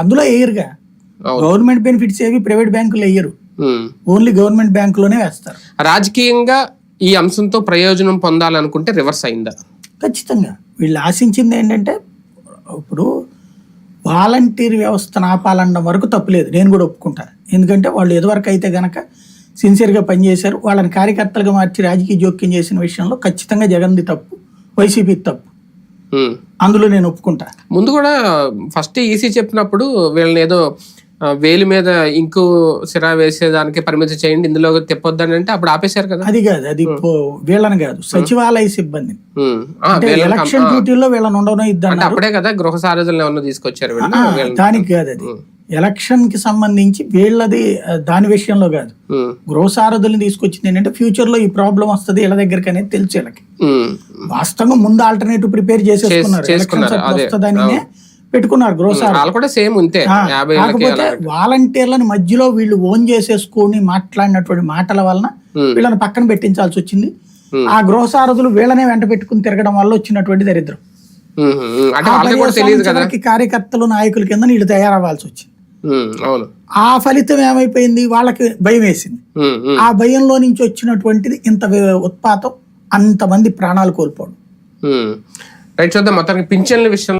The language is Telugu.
అందులో వేయరుగా. గవర్నమెంట్ బెనిఫిట్స్ ఏవి ప్రైవేట్ బ్యాంకులు వేయరు. ఓన్లీ గవర్నమెంట్ బ్యాంకులోనే వేస్తారు. రాజకీయంగా ఈ అంశంతో ప్రయోజనం పొందాలనుకుంటే రివర్స్ అయిందా? ఖచ్చితంగా. వీళ్ళు ఆశించింది ఏంటంటే ఇప్పుడు వాలంటీర్ వ్యవస్థను ఆపాలనడం వరకు తప్పులేదు. నేను కూడా ఒప్పుకుంటా. ఎందుకంటే వాళ్ళు ఎదువరకు అయితే గనక సిన్సియర్గా పనిచేశారు. వాళ్ళని కార్యకర్తలుగా మార్చి రాజకీయ జోక్యం చేసిన విషయంలో ఖచ్చితంగా జగన్ది తప్పు వైసీపీ తప్పు. అందులో నేను ఒప్పుకుంటా. ముందు కూడా ఫస్ట్ ఈసీ చెప్పినప్పుడు వీళ్ళని ఏదో వేలి మీద ఇంకు సిరా వేసేదానికి పరిమితి చేయండి ఇందులో తిప్పొద్దని అంటే అప్పుడు ఆపేశారు కదా. అది కాదు అది వీళ్ళని కాదు సచివాలయ కం- ఎలక్షన్ డ్యూటీలో వీళ్ళని ఉండడం ఇద్దరు అప్పుడే కదా గృహ సారథులను ఏమన్నా తీసుకొచ్చారు దానికి కాదు అది. ఎలక్షన్కి సంబంధించి వీళ్ళది దాని విషయంలో కాదు. గృహసారథుల్ని తీసుకొచ్చింది ఏంటంటే ఫ్యూచర్లో ఈ ప్రాబ్లం వస్తుంది వీళ్ళ దగ్గరికి అనేది తెలుసు వీళ్ళకి. వాస్తవంగా ముందు ఆల్టర్నేటివ్ ప్రిపేర్ చేసేసుకున్నారు. అదే. వస్తుందని పెట్టుకున్నారు కాకపోతే వాలంటీర్లను మధ్యలో వీళ్ళు ఓన్ చేసేసుకొని మాట్లాడినటువంటి మాటల వలన. వీళ్ళని పక్కన పెట్టించాల్సి వచ్చింది. ఆ గృహసారథులు వీళ్ళనే వెంట పెట్టుకుని తిరగడం వల్ల వచ్చినటువంటి దరిద్రం. కార్యకర్తలు నాయకుల కింద వీళ్ళు తయారవ్వాల్సి వచ్చింది. అవును. ఆ ఫలితం ఏమైపోయింది? వాళ్ళకి భయం వేసింది. ఆ భయంలో నుంచి వచ్చినటువంటిది ఇంత ఉత్పాతం అంతమంది ప్రాణాలు కోల్పోవడం. రైట్ చూద్దాం. మొత్తానికి పింఛన్ల విషయం